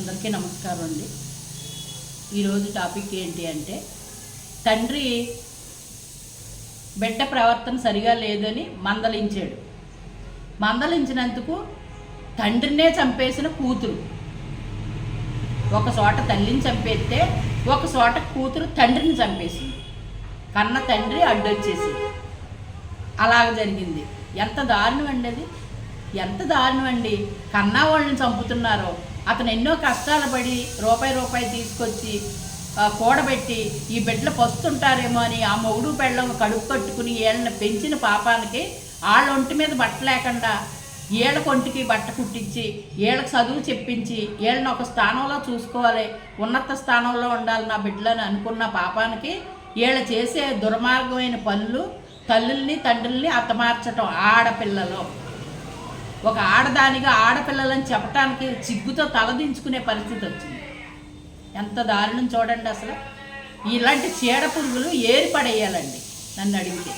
అందరికీ నమస్కారం అండి. ఈరోజు టాపిక్ ఏంటి అంటే తండ్రి బిడ్డ ప్రవర్తన సరిగా లేదని మందలించాడు. మందలించినందుకు తండ్రినే చంపేసిన కూతురు. ఒక చోట తల్లిని చంపేస్తే ఒక చోట కూతురు తండ్రిని చంపేసింది. కన్న తండ్రి అడ్డొచ్చేసింది. అలాగ జరిగింది. ఎంత దారుణం అండి అది. ఎంత దారుణం అండి. కన్నా వాళ్ళని చంపుతున్నారో. అతను ఎన్నో కష్టాలు పడి రూపాయి రూపాయి తీసుకొచ్చి కూడబెట్టి ఈ బిడ్డలు పస్తుంటారేమో అని ఆ మొగుడు పెళ్ళం కడుపు కట్టుకుని వీళ్ళని పెంచిన పాపానికి వాళ్ళ ఒంటి మీద బట్ట లేకుండా వీళ్ళ కొంటికి బట్ట కుట్టించి వీళ్ళకి చదువు చెప్పించి వీళ్ళని ఒక స్థానంలో చూసుకోవాలి ఉన్నత స్థానంలో ఉండాలి నా బిడ్డలని అనుకున్న పాపానికి వీళ్ళు చేసే దుర్మార్గమైన పనులు తల్లుల్ని తండ్రుల్ని అత్తమార్చటం ఆడపిల్లలు. ఒక ఆడదానిగా ఆడపిల్లలని చెప్పటానికి సిగ్గుతో తలదించుకునే పరిస్థితి వచ్చింది. ఎంత దారుణం చూడండి అసలు. ఇలాంటి చీడ పురుగులు ఏరి పడేయాలండి నన్ను అడిగితే.